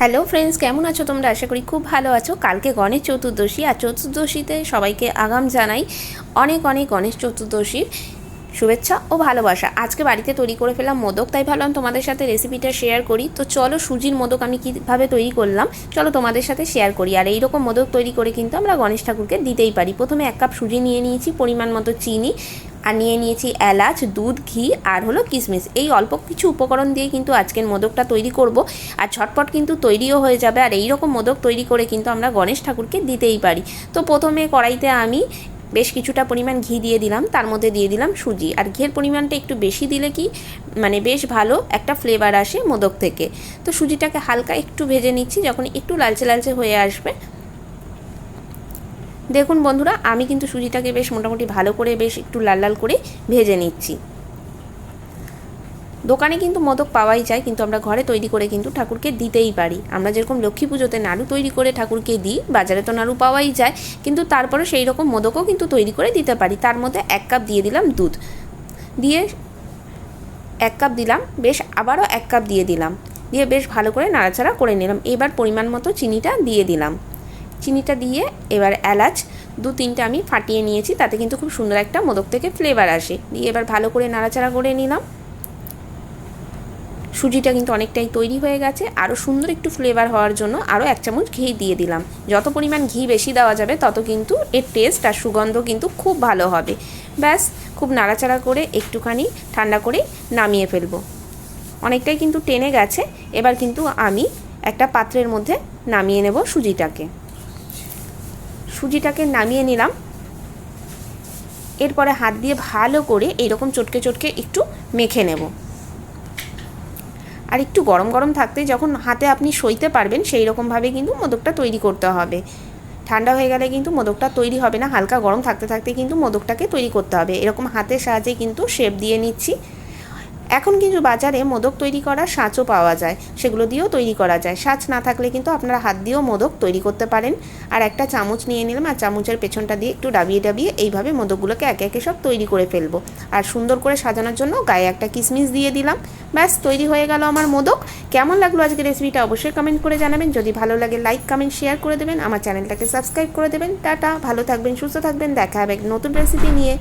Hello friends, কেমন আছো তোমরা? আশা করি খুব ভালো আছো। কালকে গণেশ চতুর্দশী, আর চতুর্দশীতে সবাইকে আগাম জানাই অনেক অনেক গণেশ চতুর্দশীর শুভেচ্ছা ও ভালোবাসা। আজকে বাড়িতে তৈরি করে ফেলাম মোদক, তাই ভাবলাম তোমাদের সাথে রেসিপিটা শেয়ার করি। তো চলো সুজির মোদক আমি কীভাবে তৈরি করলাম, চলো তোমাদের সাথে শেয়ার করি। আর এইরকম মোদক তৈরি করে কিন্তু আমরা গণেশ ঠাকুরকে দিতেই পারি। প্রথমে এক কাপ সুজি নিয়ে নিয়েছি, পরিমাণ মতো চিনি আর নিয়ে নিয়েছি এলাচ, দুধ, ঘি আর হলো কিশমিশ। এই অল্প কিছু উপকরণ দিয়ে কিন্তু আজকের মোদকটা তৈরি করব। আর ঝটপট কিন্তু তৈরিও হয়ে যাবে। আর এই রকম মোদক তৈরি করে কিন্তু আমরা গণেশ ঠাকুরকে দিতেই পারি। তো প্রথমে কড়াইতে আমি বেশ কিছুটা পরিমাণ ঘি দিয়ে দিলাম। তার মধ্যে দিয়ে দিলাম সুজি। আর ঘিয়ের পরিমাণটা একটু বেশি দিলে কি মানে বেশ ভালো একটা ফ্লেভার আসে মোদক থেকে। তো সুজিটাকে হালকা একটু ভেজে নিচ্ছি। যখন একটু লালচে লালচে হয়ে আসবে দেখুন বন্ধুরা, আমি কিন্তু সুজিটাকে বেশ মোটামুটি ভালো করে বেশ একটু লাল লাল করে ভেজে নিচ্ছি। দোকানে কিন্তু মোদক পাওয়াই যায়, কিন্তু আমরা ঘরে তৈরি করে কিন্তু ঠাকুরকে দিতেই পারি। আমরা যেরকম লক্ষ্মী পুজোতে নাড়ু তৈরি করে ঠাকুরকে দিই, বাজারে তো নাড়ু পাওয়াই যায়, কিন্তু তারপরে সেই রকম মোদকও কিন্তু তৈরি করে দিতে পারি। তার মধ্যে এক কাপ দিয়ে দিলাম দুধ। দিয়ে এক কাপ দিলাম, বেশ আবারও এক কাপ দিয়ে দিলাম। দিয়ে বেশ ভালো করে নাড়াচাড়া করে নিলাম। এবার পরিমাণ মতো চিনিটা দিয়ে দিলাম। চিনিটা দিয়ে এবার এলাচ দু তিনটে আমি ফাটিয়ে নিয়েছি, তাতে কিন্তু খুব সুন্দর একটা মোদক থেকে ফ্লেভার আসে। দিয়ে এবার ভালো করে নাড়াচাড়া করে নিলাম। সুজিটা কিন্তু অনেকটাই তৈরি হয়ে গেছে। আরও সুন্দর একটু ফ্লেভার হওয়ার জন্য আরও এক চামচ ঘি দিয়ে দিলাম। যত পরিমাণ ঘি বেশি দেওয়া যাবে, তত কিন্তু এর টেস্ট আর সুগন্ধ কিন্তু খুব ভালো হবে। ব্যাস, খুব নাড়াচাড়া করে একটুখানি ঠান্ডা করে নামিয়ে ফেলব। অনেকটাই কিন্তু টেনে গেছে। এবার কিন্তু আমি একটা পাত্রের মধ্যে নামিয়ে নেব সুজিটাকে। সুজিটাকে নামিয়ে নিলাম। এরপরে হাত দিয়ে ভালো করে এইরকম চটকে চটকে একটু মেখে নেব। আর একটু গরম গরম থাকতে যখন হাতে আপনি সইতে পারবেন, সেই রকমভাবে কিন্তু মোদকটা তৈরি করতে হবে। ঠান্ডা হয়ে গেলে কিন্তু মোদকটা তৈরি হবে না, হালকা গরম থাকতে থাকতে কিন্তু মোদকটাকে তৈরি করতে হবে। এরকম হাতের সাহায্যে কিন্তু শেপ দিয়ে নিচ্ছি। এখন কিন্তু বাজারে মোদক তৈরি করার সাঁচও পাওয়া যায়। সেগুলো দিয়েও তৈরি করা যায়। সাঁচ না থাকলে কিন্তু আপনারা হাত দিয়েও মোদক তৈরি করতে পারেন। আর একটা চামচ নিয়ে নিলাম আর চামচের পেছনটা দিয়ে একটু ডাবিয়ে ডাবিয়ে এইভাবে মোদকগুলোকে একে একে সব তৈরি করে ফেলব। আর সুন্দর করে সাজানোর জন্য গায়ে একটা কিশমিশ দিয়ে দিলাম। ব্যাস, তৈরি হয়ে গেল আমার মোদক। কেমন লাগল আজকে রেসিপিটা অবশ্যই কমেন্ট করে জানাবেন। যদি ভালো লাগে লাইক কমেন্ট শেয়ার করে দেবেন। আমার চ্যানেলটাকে সাবস্ক্রাইব করে দেবেন। টাটা, ভালো থাকবেন, সুস্থ থাকবেন। দেখা হবে নতুন রেসিপি নিয়ে।